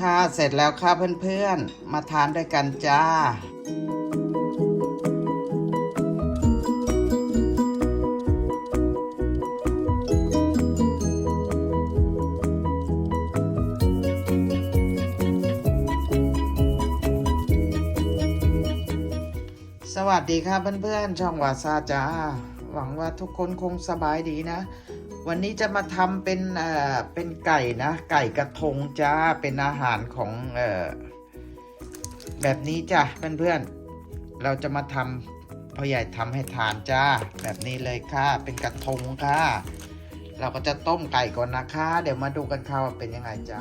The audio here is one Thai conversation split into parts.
ค่ะ เสร็จแล้วค่ะเพื่อนๆ มาทานด้วยกันจ้าสวัสดีค่ะเพื่อนๆ ช่องวาซาจ้า หวังว่าทุกคนคงสบายดีนะ วันนี้จะมาทำเป็นเอ่อเป็นไก่นะ ไก่กระทงจ้าเป็นอาหารของเอ่อแบบนี้จ้ะเพื่อนๆเราจะมาทำพ่อใหญ่ทำให้ทานจ้าแบบนี้เลยค่ะ เป็นกระทงค่ะ เราก็จะต้มไก่ก่อนนะคะ เดี๋ยวมาดูกันค่ะว่าเป็นยังไงจ้า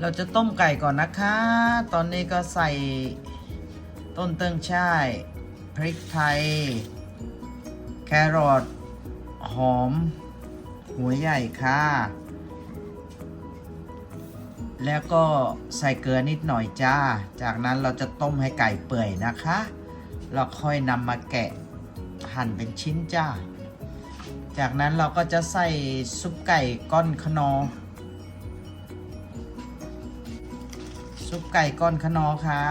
เราจะต้มไก่ก่อนนะคะ ตอนนี้ก็ใส่ ต้นเติ้งช่ายพริกไทย แครอทหอม หัวใหญ่ค่ะ แล้วก็ใส่เกลือนิดหน่อยจ้า จากนั้นเราจะต้มให้ไก่เปื่อยนะคะ เราค่อยนำมาแกะหั่นเป็นชิ้นจ้า จากนั้นเราก็จะใส่ซุปไก่ก้อนขนอ ซุปไก่ก้อนขนอค่ะ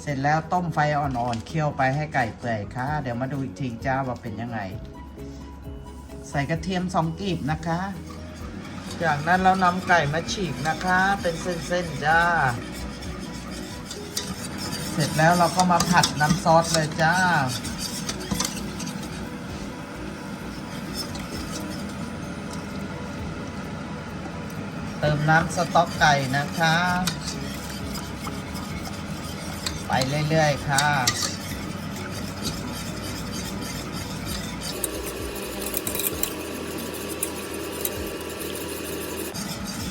เสร็จแล้วต้มไฟอ่อนๆ เคี่ยวไปให้ไก่เปื่อยค่ะ เดี๋ยวมาดูอีกทีจ้าว่าเป็นยังไง ใส่กระเทียมสองกีบนะคะ จากนั้นเรานำไก่มาฉีกนะคะ เป็นเส้นๆจ้า เสร็จแล้วเราก็มาผัดน้ำซอสเลยจ้าเติมน้ำสต๊อกไก่นะคะ ไปเรื่อย ๆ ค่ะ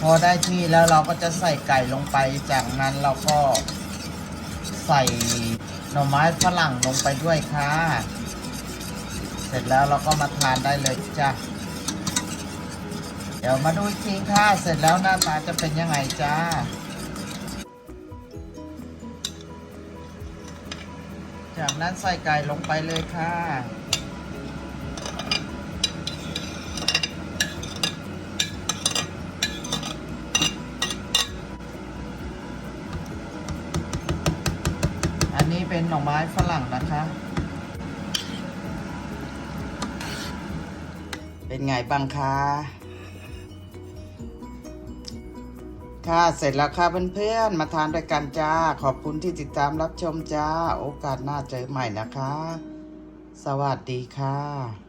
พอได้ที่แล้วเราก็จะใส่ไก่ลงไป จากนั้นเราก็ใส่หน่อไม้ฝรั่งลงไปด้วยค่ะ เสร็จแล้วเราก็มาทานได้เลยจ้ะ เดี๋ยวมาดูอีกทีค่ะ เสร็จแล้วหน้าตาจะเป็นยังไงจ้า จากนั้นใส่ไก่ลงไปเลยค่ะอันนี้เป็นหน่อไม้ฝรั่งนะคะ เป็นไงบ้างคะ ค่ะเสร็จแล้วค่ะเพื่อนๆมาทานด้วยกันจ้า ขอบคุณที่ติดตามรับชมจ้า โอกาสหน้าเจอใหม่นะคะ สวัสดีค่ะ